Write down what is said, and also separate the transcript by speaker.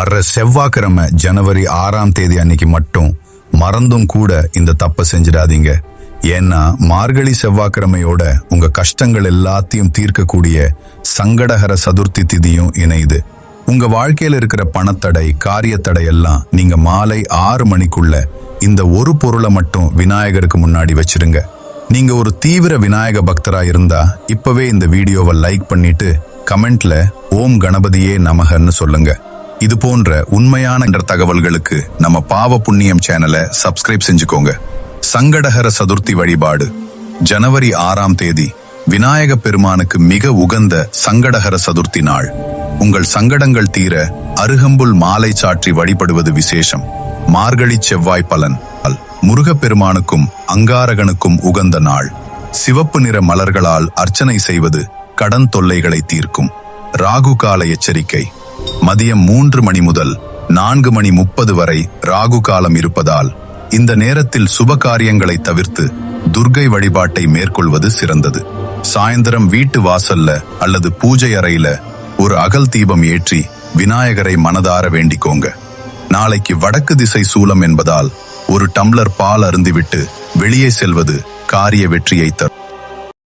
Speaker 1: வர்ற செவ்வாய்க்கிழமை ஜனவரி ஆறாம் தேதி அன்னைக்கு மட்டும் மறந்தும் கூட இந்த தப்பை செஞ்சிடாதீங்க. ஏன்னா மார்கழி செவ்வாய்க்கிழமையோட உங்க கஷ்டங்கள் எல்லாத்தையும் தீர்க்கக்கூடிய சங்கடகர சதுர்த்தி திதியும் இணையுது. உங்க வாழ்க்கையில் இருக்கிற பணத்தடை காரியத்தடை எல்லாம் நீங்க மாலை ஆறு மணிக்குள்ள இந்த ஒரு பொருளை மட்டும் விநாயகருக்கு முன்னாடி வச்சிருங்க. நீங்க ஒரு தீவிர விநாயக பக்தரா இருந்தா இப்பவே இந்த வீடியோவை லைக் பண்ணிட்டு கமெண்ட்ல ஓம் கணபதியே நமகன்னு சொல்லுங்க. இது போன்ற உண்மையான என்ற தகவல்களுக்கு நம்ம பாவ புண்ணியம் சேனலை சப்ஸ்கிரைப் செஞ்சுக்கோங்க. சங்கடகர சதுர்த்தி வழிபாடு. ஜனவரி ஆறாம் தேதி விநாயக பெருமானுக்கு மிக உகந்த சங்கடகர சதுர்த்தி நாள். உங்கள் சங்கடங்கள் தீர அருகம்புல் மாலை சாற்றி வழிபடுவது விசேஷம். மார்கழி செவ்வாய் பலன். முருகப்பெருமானுக்கும் அங்காரகனுக்கும் உகந்த நாள். சிவப்பு நிற மலர்களால் அர்ச்சனை செய்வது கடன் தொல்லைகளை தீர்க்கும். ராகு கால எச்சரிக்கை. மதியம் மூன்று மணி முதல் நான்கு மணி முப்பது வரை ராகு காலம் இருப்பதால் இந்த நேரத்தில் சுப காரியங்களை தவிர்த்து துர்கை வழிபாட்டை மேற்கொள்வது சிறந்தது. சாயந்தரம் வீட்டு வாசல்ல அல்லது பூஜை அறையில ஒரு அகல் தீபம் ஏற்றி விநாயகரை மனதார வேண்டிக்கோங்க. நாளைக்கு வடக்கு திசை சூலம் என்பதால் ஒரு டம்ளர் பால் அருந்திவிட்டு வெளியே செல்வது காரிய வெற்றியை தரும்.